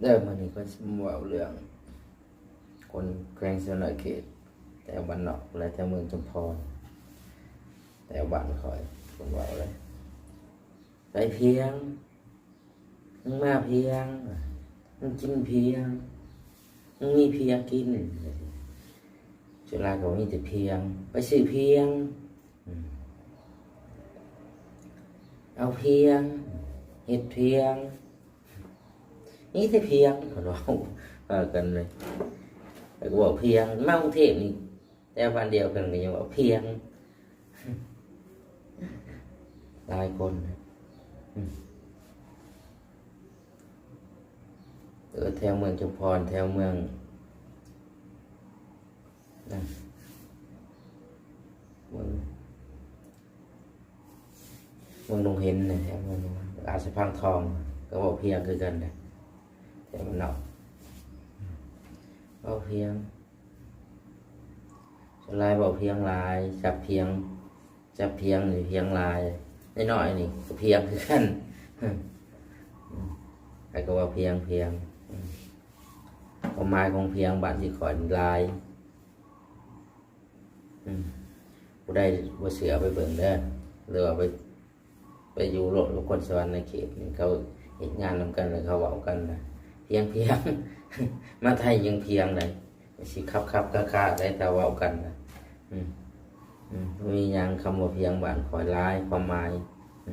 เริ่มมันนี้ก็สมว่าเรื่อง คนแกรงสนอเขต แต่บ้านนอกและแต่เมืองจุมพรแต่บ้านคอยคนว่าเลยไปเพียงมึงมาเพียงมึงกินเพียงมึงมีเพียงกินจุฬาก็มีแต่เพียง ไปซื้อเพียง เอาเพียงเห็ดเพียง นี่แต่เพียงเขาเราว่ากันเลยแต่ก็บอกเพียงมากรุงเทพนี่แต่วันเดียวกันก็ยังบอกเพียงหลายคนเออแถวเมืองจุพรแถวเมืองนั่นเมืองเมืองดงเห็นนะแถวเมืองอาสพังทอง ก็บอกเพียงคือกันนะ แต่มันเนาะบอกเพียงสลายบอกเพียงลายจับเพียง จับเพียงหรือเพียงลายน้อยนี่เพียงคือกันอืมใครก็ว่าเพียงเพียงความหมายของเพียงบานที่ขอนลายอืมผู้ได้ว่าเสือไปเบิ่งเด้หรือว่าไป ไปอยู่โลกกับคนสวรรค์ในเขตนี่เขาเห็นงานนำกันเลยเขาเว้ากันนะ พียงเพียงมาไทยยังเพียงเลยสิครับครับกะกะได้แต่ว่ากันนะอืมอืมมียังคำว่าเพียงบานคอยลายความหมายอ